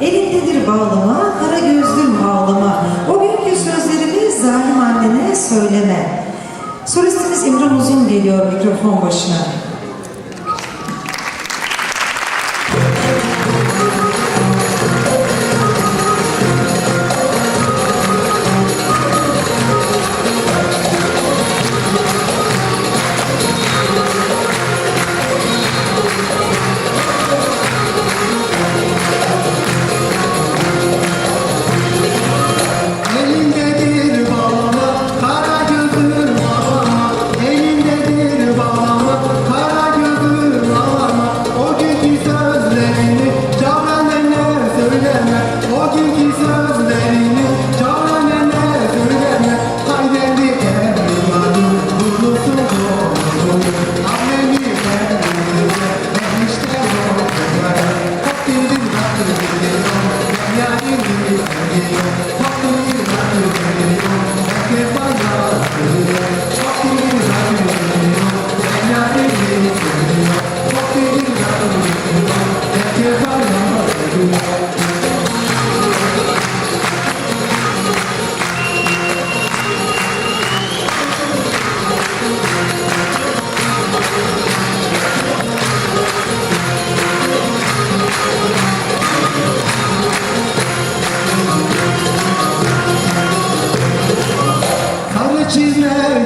Elindedir bağlama, kara gözlüm ağlama. O günkü sözlerimi zalim annene söyleme. Solistimiz İmran Uzun geliyor mikrofon başına. quero